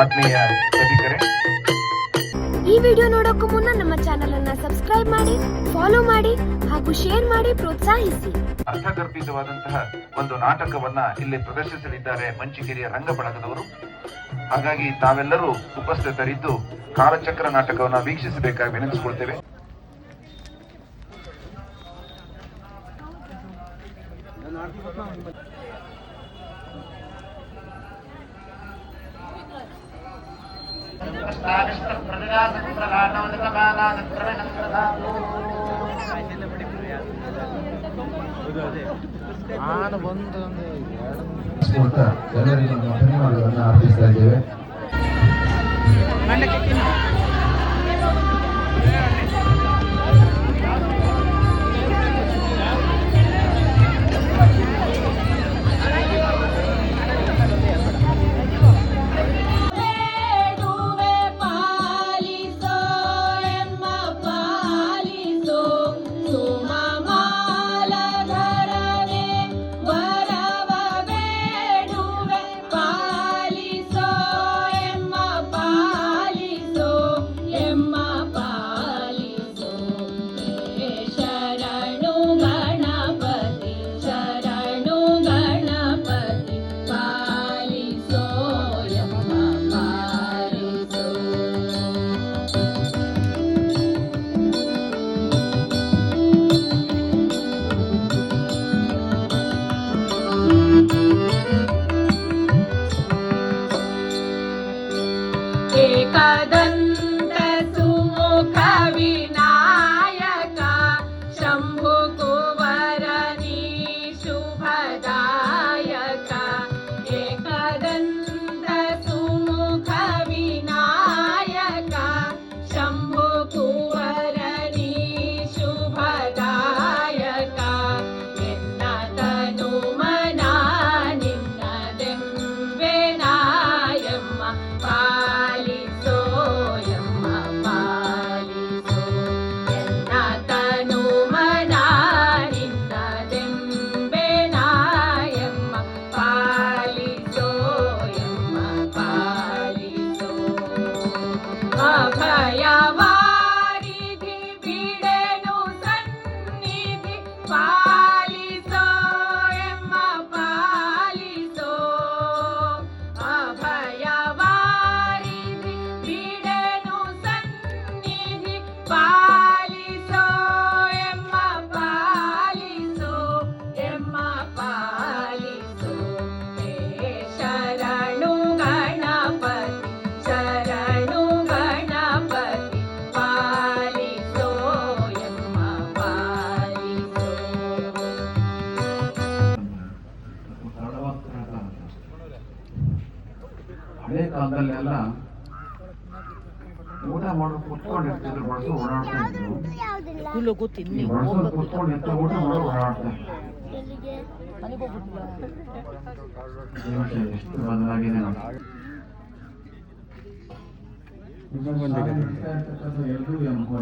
ಆತ್ಮೀಯ ಸಭಿಕರೇ. ಈ ವಿಡಿಯೋ ನೋಡೋಕ್ಕೂ ಮುನ್ನ ನಮ್ಮ ಚಾನೆಲ್ ಅನ್ನ ಸಬ್ಸ್ಕ್ರೈಬ್ ಮಾಡಿ ಫಾಲೋ ಮಾಡಿ ಹಾಗೂ ಶೇರ್ ಮಾಡಿ ಪ್ರೋತ್ಸಾಹಿಸಿ. ಅರ್ಥಗರ್ಭಿತವಾದಂತಹ ಒಂದು ನಾಟಕವನ್ನ ಇಲ್ಲಿ ಪ್ರದರ್ಶಿಸಲಿದ್ದಾರೆ ಮಂಚಿಗಿರಿಯ ರಂಗ ಬಳಗದವರು ಹಾಗಾಗಿ ತಾವೆಲ್ಲರೂ ಉಪಸ್ಥಿತರಿದ್ದು ಕಾಲಚಕ್ರ ನಾಟಕವನ್ನ ವೀಕ್ಷಿಸಬೇಕಾಗಿ ವಿನಂತಿಸಿಕೊಳ್ತೇವೆ. ಕೊಡ್ತಾ ಎಲ್ಲರಿಗೂ ಧನ್ಯವಾದಗಳನ್ನು ಅರ್ಪಿಸ್ತಾ ಇದ್ದೇವೆ. ಕಾಲದಲ್ಲೆಲ್ಲ ಊಟ ಮಾಡೋ ಕುತ್ಕೊಂಡಿರ್ತಿದ್ರು ಬಡಸು ಓಡಾಡ್ತಾ ಇದ್ರು. ಈ ಎಂತ ಊಟ ಮಾಡೋ ಓಡಾಡ್ತಾ ಎಷ್ಟು ಬದಲಾಗಿದೆ ಅನುಭವ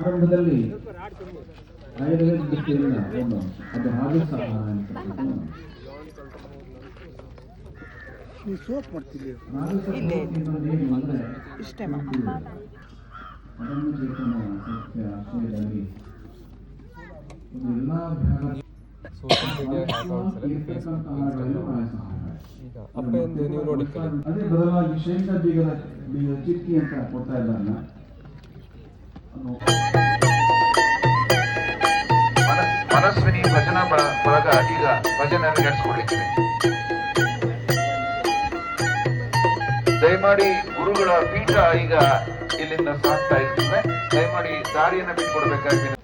ಆರಂಭದಲ್ಲಿ ಆಯುರ್ವೇದ ದೃಷ್ಟಿಯಿಂದ ಒಂದು ಅದು ಹಾಗೆ ಸಹ. ನಾಗಸಪ್ಪ ಸೋಪ್ ಏನು ಅಂದ್ರೆ ಇಷ್ಟೇ ಆಯಸ ಆಹಾರ. ಅದೇ ಬದಲಾಗಿ ಶೇಷ ಬೀಗದ ಬೀಗದ ಚಿಕ್ಕಿ ಅಂತ ಕೊಡ್ತಾ ಇದ್ದಾರಲ್ಲ ಮನಸ್ವಿನಿ ಭಜನಾ ಬಳ- ಬಳಗ ಈಗ ಭಜನೆಯನ್ನು ನಡೆಸಿಕೊಳ್ಳಿದ್ದೇವೆ ದಯಮಾಡಿ ಗುರುಗಳ ಪೀಠ ಈಗ ಇಲ್ಲಿಂದ ಸಾಕ್ತಾ ಇರ್ತದೆ. ದಯಮಾಡಿ ದಾರಿಯನ್ನು ಬಿಟ್ಕೊಡ್ಬೇಕಾಗಿದೆ.